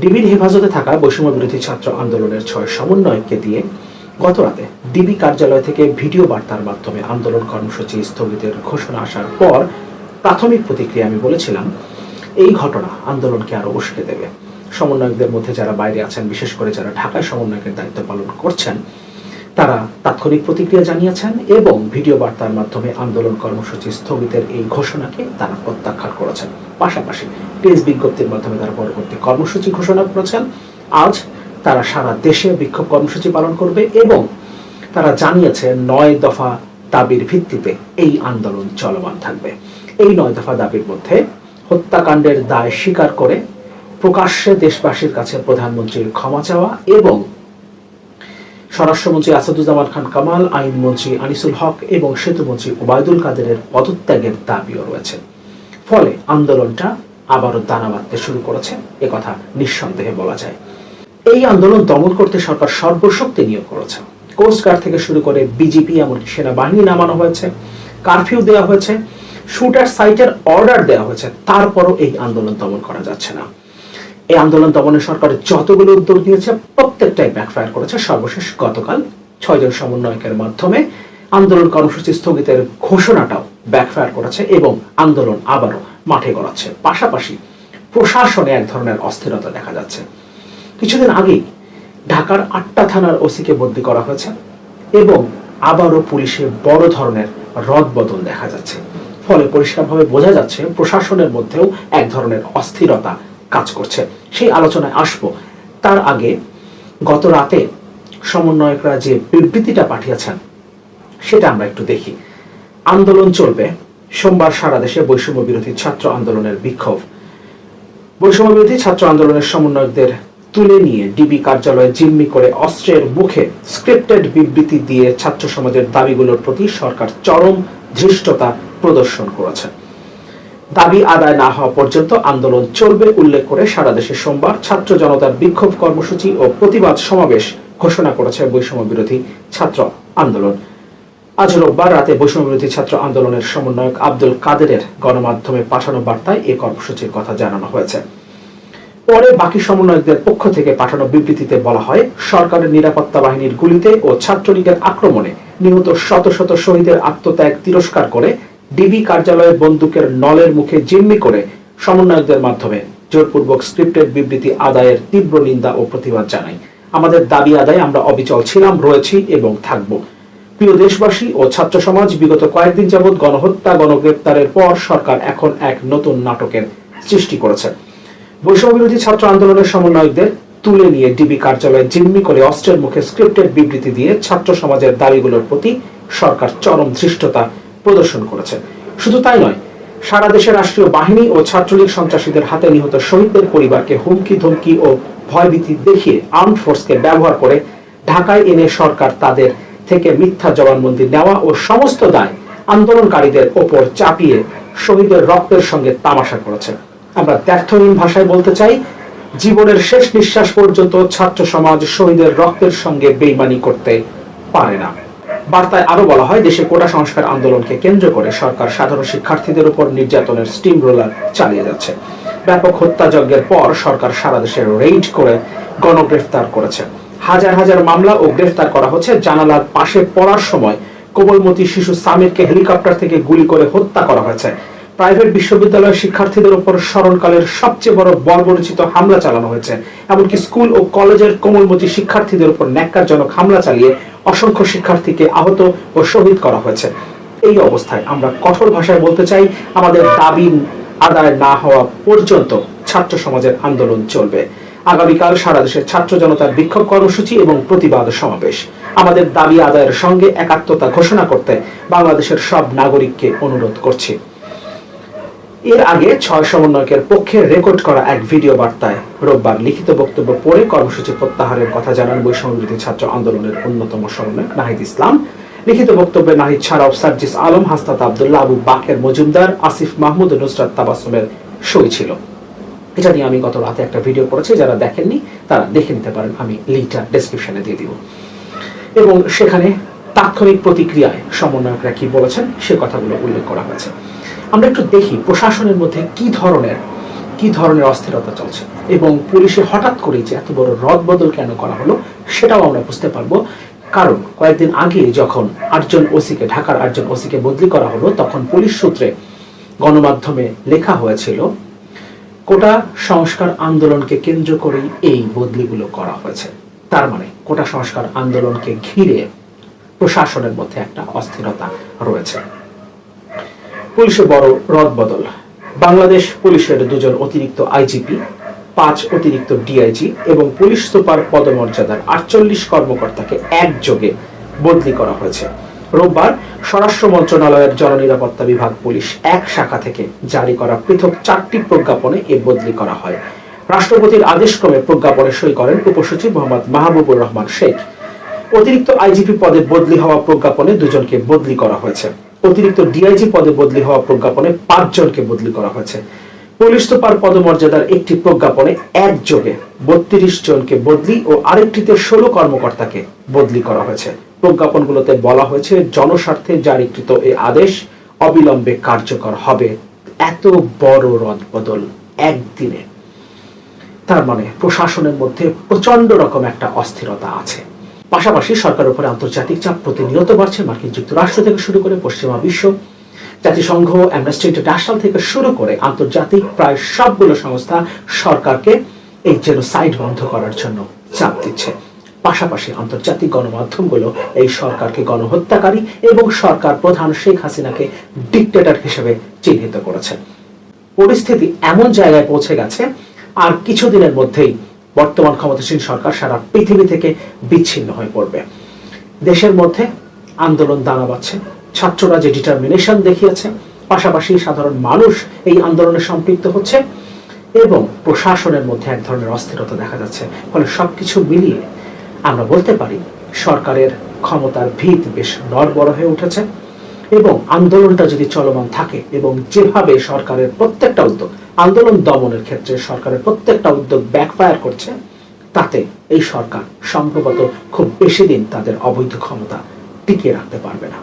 ডিবির হেফাজতে থাকা বৈষম্য বিরোধী ছাত্র আন্দোলনের ছয় সমন্বয়ককে দিয়ে গত রাতে ডিবি কার্যালয় থেকে ভিডিও বার্তার মাধ্যমে আন্দোলন কর্মসূচি স্থগিতের ঘোষণা আসার পর প্রাথমিক প্রতিক্রিয়া আমি বলেছিলাম, এই ঘটনা আন্দোলনকে আরও উস্কে দেবে। সমন্বয়কদের মধ্যে যারা বাইরে আছেন, বিশেষ করে যারা ঢাকায় সমন্বয়কের দায়িত্ব পালন করছেন, তারা তাৎক্ষণিক প্রতিক্রিয়া জানিয়েছেন এবং ভিডিও বার্তার মাধ্যমে আন্দোলন কর্মসূচি স্থগিতের এই ঘোষণাকে তারা প্রত্যাখ্যান করেছেন। পাশাপাশি প্রেস বিজ্ঞপ্তির মাধ্যমে তারা পরবর্তী কর্মসূচি ঘোষণা করেছেন। আজ তারা সারা দেশে বিক্ষোভ কর্মসূচি পালন করবে এবং তারা জানিয়েছে নয় দফা দাবির ভিত্তিতে এই আন্দোলন চলমান থাকবে। এই নয় দফা দাবির মধ্যে হত্যাকাণ্ডের দায় স্বীকার করে প্রকাশ্যে দেশবাসীর কাছে প্রধানমন্ত্রীর ক্ষমা চাওয়া এবং স্বরাষ্ট্রমন্ত্রী আসাদুজ্জামান খান কামাল, আইনমন্ত্রী আনিসুল হক এবং সেতুমন্ত্রী ওবায়দুল কাদেরের পদত্যাগের দাবিও রয়েছে। ফলে আন্দোলনটা আবারও দানা বাঁধতে শুরু করেছে একথা নিঃসন্দেহে বলা যায়। এই আন্দোলন দমন করতে সরকার সর্বশক্তি নিয়োগ করেছে। কোস্টগার্ড থেকে শুরু করে বিজেপি এমনকি সেনাবাহিনী নামানো হয়েছে কারফিউ দেওয়া হয়েছে শুটার সাইটের অর্ডার দেওয়া হয়েছে, তারপরও এই আন্দোলন দমন করা যাচ্ছে না। এই আন্দোলন দমনে সরকার যতগুলো উদ্যোগ নিয়েছে, প্রত্যেকটাই ব্যাকফায়ার করেছে। সর্বশেষ গতকাল ছয়জন সমন্বয়কের মাধ্যমে আন্দোলন কর্মসূচি স্থগিতের ঘোষণাটাও ব্যাকফায়ার করেছে এবং আন্দোলন আবারও মাঠে গড়াচ্ছে। পাশাপাশি প্রশাসনে এক ধরনের অস্থিরতা দেখা যাচ্ছে। কিছুদিন আগেই ঢাকার আটটা থানার ওসিকে বদলি করা হয়েছে এবং আবারও পুলিশে বড় ধরনের রদবদল দেখা যাচ্ছে। ফলে পরিষ্কারভাবে বোঝা যাচ্ছে প্রশাসনের মধ্যেও এক ধরনের অস্থিরতা কাজ করছে। সেই আলোচনায় আসব। তার আগে গত রাতে সমন্বয়করা যে বিবৃতিটা পাঠিয়েছেন সেটা আমরা একটু দেখি। আন্দোলন চলবে। সোমবার সারা দেশে বৈষম্য বিরোধী ছাত্র আন্দোলনের বিক্ষোভ। বৈষম্য বিরোধী ছাত্র আন্দোলনের সমন্বয়কদের তুলে নিয়ে ডিবি কার্যালয়ে জিম্মি করে অস্ত্রের মুখে স্ক্রিপ্টেড বিবৃতি দিয়ে ছাত্র সমাজের দাবিগুলোর প্রতি সরকার চরম ধৃষ্টতা প্রদর্শন করেছে। দাবি আদায় না হওয়া পর্যন্ত আন্দোলন চলবে উল্লেখ করে সারা দেশে সোমবার ছাত্র জনতার বিক্ষোভ কর্মসূচি ও প্রতিবাদ সমাবেশ ঘোষণা করেছে বৈষম্য বিরোধী ছাত্র আন্দোলন। আজ রোববার রাতে বৈষম্য বিরোধী ছাত্র আন্দোলনের সমন্বয়ক আব্দুল কাদেরের গণমাধ্যমে পাঠানো বার্তায় এই কর্মসূচির কথা জানানো হয়েছে। পরে বাকি সমন্বয়কদের পক্ষ থেকে পাঠানো বিবৃতিতে বলা হয়, সরকারের নিরাপত্তা বাহিনীর গুলিতে ও ছাত্রলীগের আক্রমণে নিহত শত শত শহীদের আত্মত্যাগ তিরস্কার করে ডিবি কার্যালয়ের বন্দুকের নলের মুখে জিম্মি করে সমন্বয়কদের মাধ্যমে জোরপূর্বক স্ক্রিপ্টেড বিবৃতি আদায়ের তীব্র নিন্দা ও প্রতিবাদ জানাই আমাদের দাবি আদায় আমরা অবিচল ছিলাম, রয়েছি এবং থাকব। প্রিয় দেশবাসী ও ছাত্র সমাজ, বিগত কয়েকদিন যাবৎ গণহত্যা, গণগ্রেপ্তারের পর সরকার এখন এক নতুন নাটকের সৃষ্টি করেছে। বৈষম্য বিরোধী ছাত্র আন্দোলনের সমন্বয়কদের তুলে নিয়ে ডিবি কার্যালয়ে জিম্মি করে অস্ত্রের মুখে স্ক্রিপ্টেড বিবৃতি দিয়ে ছাত্র সমাজের দাবিগুলোর প্রতি সরকার চরম ধৃষ্টতা প্রদর্শন করেছে। শুধু তাই নয়, সারা দেশের রাষ্ট্রীয় বাহিনী ও ছাত্রলীগ সন্ত্রাসীদের হাতে নিহত শহীদদের পরিবারকে হুমকি, ধমকি ও ভয়ভীতি দেখিয়ে আর্মড ফোর্সকে ব্যবহার করে ঢাকায় এনে সরকার তাদের থেকে মিথ্যা জবানবন্দি নেওয়া ও সমস্ত দায় আন্দোলনকারীদের ওপর চাপিয়ে শহীদের রক্তের সঙ্গে তামাশা করেছে আমরা ব্যর্থহীন ভাষায় বলতে চাই, জীবনের শেষ নিঃশ্বাস পর্যন্ত ছাত্র সমাজ শহীদের রক্তের সঙ্গে বেইমানি করতে পারে না। বার্তায় আরও বলা হয়, দেশে কোটা সংস্কার আন্দোলনকে কেন্দ্র করে সরকার সাধারণ শিক্ষার্থীদের উপর নির্যাতনের স্টিম রোলার চালিয়ে যাচ্ছে। ব্যাপক হত্যাযজ্ঞের পর সরকার সারা দেশে রেইড করে গণগ্রেফতার করেছে। হাজার হাজার মামলা ও গ্রেফতার করা হচ্ছে। জানালার পাশে পড়ার সময় কোমলমতি শিশু সামিরকে হেলিকপ্টার থেকে গুলি করে হত্যা করা হয়েছে। প্রাইভেট বিশ্ববিদ্যালয়ের শিক্ষার্থীদের উপর স্মরণকালের সবচেয়ে বড় বর্বরচিত হামলা চালানো হয়েছে। এমনকি স্কুল ও কলেজের কোমলমতি শিক্ষার্থীদের উপর ন্যাক্কারজনক হামলা চালিয়ে অসংখ্য শিক্ষার্থীকে আহত ও শহীদ করা হয়েছে। এই অবস্থায় আমরা কঠোর ভাষায় বলতে চাই, আমাদের দাবি আদায় না হওয়া পর্যন্ত ছাত্র সমাজের আন্দোলন চলবে। আগামীকাল সারা দেশের ছাত্র জনতার বিক্ষোভ কর্মসূচি এবং প্রতিবাদ সমাবেশ। আমাদের দাবি আদায়ের সঙ্গে একাত্মতা ঘোষণা করতে বাংলাদেশের সব নাগরিককে অনুরোধ করছি। এর আগে ছয় সমন্বয়কের পক্ষে রেকর্ড করা এক ভিডিও বার্তায় রোববার লিখিত বক্তব্য পড়ে কর্মসূচি প্রত্যাহারের কথা জানান বৈষম্য বিরোধী ছাত্র আন্দোলনের অন্যতম সমন্বয়ক নাহিদ ইসলাম। লিখিত বক্তব্যে নাহিদ ছাড়াও সার্জিস আলম, হাস্তাত আবদুল্লাহ, আবু বাকের মজুমদার, আসিফ মাহমুদ, নুসরাত তাবাসুমের সই ছিল। এটা নিয়ে আমি গত রাতে একটা ভিডিও করেছি, যারা দেখেননি, তারা দেখে নিতে পারেন, আমি লিঙ্কটা ডেসক্রিপশনে দিয়ে দিব। এবং সেখানে তাৎক্ষণিক প্রতিক্রিয়ায় সমন্বয়করা কি বলেছেন, সে কথাগুলো উল্লেখ করা হয়েছে। আমরা একটু দেখি প্রশাসনের মধ্যে কি ধরনের কি ধরনের অস্থিরতা চলছে, এবং পুলিশে হঠাৎ করে যে এত বড় রদ বদল কেন করা হলো, সেটাও আমরা বুঝতে পারব। কারণ কয়েকদিন আগে যখন আটজন ওসিকে, ঢাকার আটজন ওসিকে বদলি করা হলো, তখন পুলিশ সূত্রে গণমাধ্যমে লেখা হয়েছিল কোটা সংস্কার আন্দোলনকে কেন্দ্র করেই এই বদলিগুলো করা হয়েছে। তার মানে কোটা সংস্কার আন্দোলনকে ঘিরে প্রশাসনের মধ্যে একটা অস্থিরতা রয়েছে। পুলিশে বড় রদ বদল বাংলাদেশ পুলিশের দুজন অতিরিক্ত আইজিপি, পাঁচ অতিরিক্ত ডিআইজি এবং পুলিশ সুপার পদমর্যাদার আটচল্লিশ কর্মকর্তাকে একযোগে বদলি করা হয়েছে। রোববার স্বরাষ্ট্র মন্ত্রণালয়ের জননিরাপত্তা বিভাগ পুলিশ এক শাখা থেকে জারি করা পৃথক চারটি প্রজ্ঞাপনে এ বদলি করা হয়। রাষ্ট্রপতির আদেশক্রমে প্রজ্ঞাপনে সই করেন উপসচিব মোহাম্মদ মাহবুবুর রহমান শেখ। অতিরিক্ত আইজিপি পদে বদলি হওয়া প্রজ্ঞাপনে দুজনকে বদলি করা হয়েছে। অতিরিক্ত ডিআইজি পদে বদলি হওয়া প্রজ্ঞাপনে পাঁচজনকে বদলি করা হয়েছে। পুলিশ সুপার পদমর্যাদার একটি প্রজ্ঞাপনে একযোগে বত্রিশ জনকে বদলি ও আরেকটিতে ষোলো কর্মকর্তাকে বদলি করা হয়েছে। প্রজ্ঞাপনগুলোতে বলা হয়েছে, জনস্বার্থে জারিকৃত এই আদেশ অবিলম্বে কার্যকর হবে। এত বড় রদবদল একদিনে। তার মানে প্রশাসনের মধ্যে প্রচণ্ড রকম একটা অস্থিরতা আছে। পাশাপাশি সরকারের উপরে আন্তর্জাতিক চাপ প্রতিনিয়ত বাড়ছে। মার্কিন যুক্তরাষ্ট্র থেকে শুরু করে পশ্চিমা বিশ্ব, জাতিসংঘ, অ্যামনেস্টি ইন্টারন্যাশনাল থেকে শুরু করে আন্তর্জাতিক প্রায় সবগুলো সংস্থা সরকারকে এই জেনোসাইড বন্ধ করার জন্য চাপ দিচ্ছে। পাশাপাশি আন্তর্জাতিক গণমাধ্যমগুলো এই সরকারকে গণহত্যাকারী এবং সরকার প্রধান শেখ হাসিনাকে ডিকটেটর হিসেবে চিহ্নিত করেছে। পরিস্থিতি এমন জায়গায় পৌঁছে গেছে, আর কিছুদিনের মধ্যেই বর্তমান ক্ষমতাসীন সরকার সারা পৃথিবী থেকে বিচ্ছিন্ন হয়ে পড়বে। দেশের মধ্যে আন্দোলন দানা বাচ্ছে ছাত্ররা যে ডিটারমিনেশন দেখিয়েছে, পাশাপাশি সাধারণ মানুষ এই আন্দোলনে সম্পৃক্ত হচ্ছে এবং প্রশাসনের মধ্যে এক ধরনের অস্থিরতা দেখা যাচ্ছে। ফলে সবকিছু মিলিয়ে আমরা বলতে পারি, সরকারের ক্ষমতার ভিত বেশ নড়বড় হয়ে উঠেছে এবং আন্দোলনটা যদি চলমান থাকে এবং যেভাবে সরকারের প্রত্যেকটা উদ্যোগ, আন্দোলন দমনের ক্ষেত্রে সরকারের প্রত্যেকটা উদ্যোগ ব্যাকফায়ার করছে, তাতে এই সরকার সম্ভবত খুব বেশি দিন তাদের অবৈধ ক্ষমতা টিকিয়ে রাখতে পারবে না।